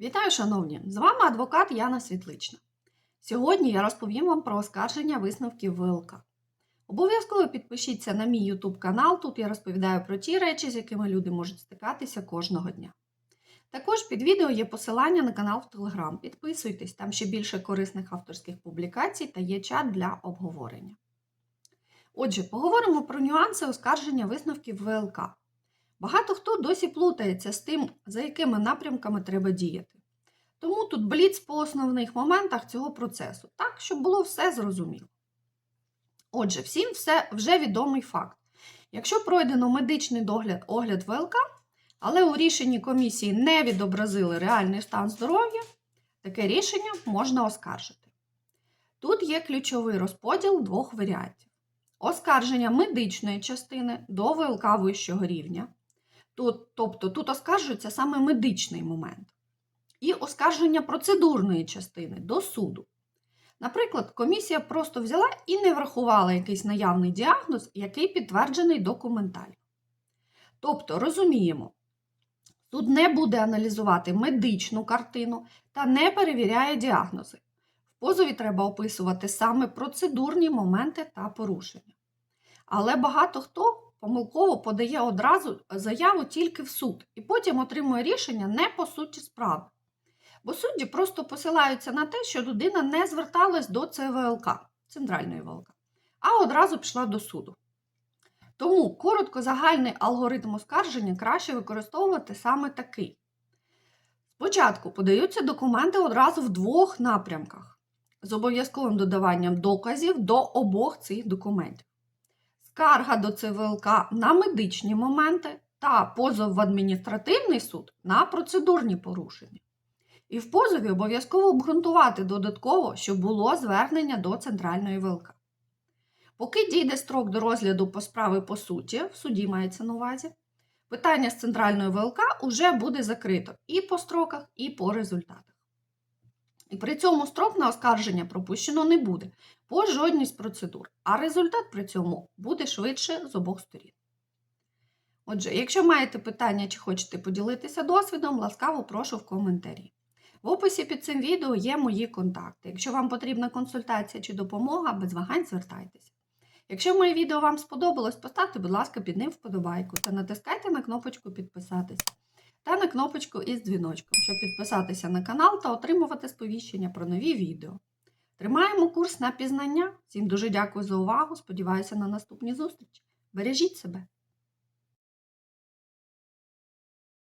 Вітаю, шановні! З вами адвокат Яна Світлична. Сьогодні я розповім вам про оскарження висновків ВЛК. Обов'язково підпишіться на мій YouTube канал. Тут я розповідаю про ті речі, з якими люди можуть стикатися кожного дня. Також під відео є посилання на канал в Telegram. Підписуйтесь, там ще більше корисних авторських публікацій та є чат для обговорення. Отже, поговоримо про нюанси оскарження висновків ВЛК. Багато хто досі плутається з тим, за якими напрямками треба діяти. Тому тут бліц по основних моментах цього процесу, так, щоб було все зрозуміло. Отже, всім все вже відомий факт. Якщо пройдено медичний догляд огляд ВЛК, але у рішенні комісії не відобразили реальний стан здоров'я, таке рішення можна оскаржити. Тут є ключовий розподіл двох варіантів: оскарження медичної частини до ВЛК вищого рівня. Тобто тут оскаржується саме медичний момент. І оскарження процедурної частини до суду. Наприклад, комісія просто взяла і не врахувала якийсь наявний діагноз, який підтверджений документально. Тобто, розуміємо, суд не буде аналізувати медичну картину та не перевіряє діагнози. В позові треба описувати саме процедурні моменти та порушення. Але багато хто помилково подає одразу заяву тільки в суд і потім отримує рішення не по суті справи. Бо судді просто посилаються на те, що людина не зверталась до ЦВЛК, центральної ВЛК, а одразу пішла до суду. Тому коротко загальний алгоритм оскарження краще використовувати саме такий. Спочатку подаються документи одразу в двох напрямках з обов'язковим додаванням доказів до обох цих документів скарга до ЦВЛК на медичні моменти та позов в адміністративний суд на процедурні порушення. І в позові обов'язково обґрунтувати додатково, що було звернення до центральної ВЛК. Поки дійде строк до розгляду по справи по суті, в суді мається на увазі, питання з центральної ВЛК уже буде закрито і по строках, і по результатах. І при цьому строк на оскарження пропущено не буде по жодній з процедур, а результат при цьому буде швидше з обох сторін. Отже, якщо маєте питання чи хочете поділитися досвідом, ласкаво прошу в коментарі. В описі під цим відео є мої контакти. Якщо вам потрібна консультація чи допомога, без вагань звертайтеся. Якщо моє відео вам сподобалось, поставте, будь ласка, під ним вподобайку та натискайте на кнопочку підписатися та на кнопочку із дзвіночком, щоб підписатися на канал та отримувати сповіщення про нові відео. Тримаємо курс на пізнання. Всім дуже дякую за увагу. Сподіваюся на наступні зустрічі. Бережіть себе!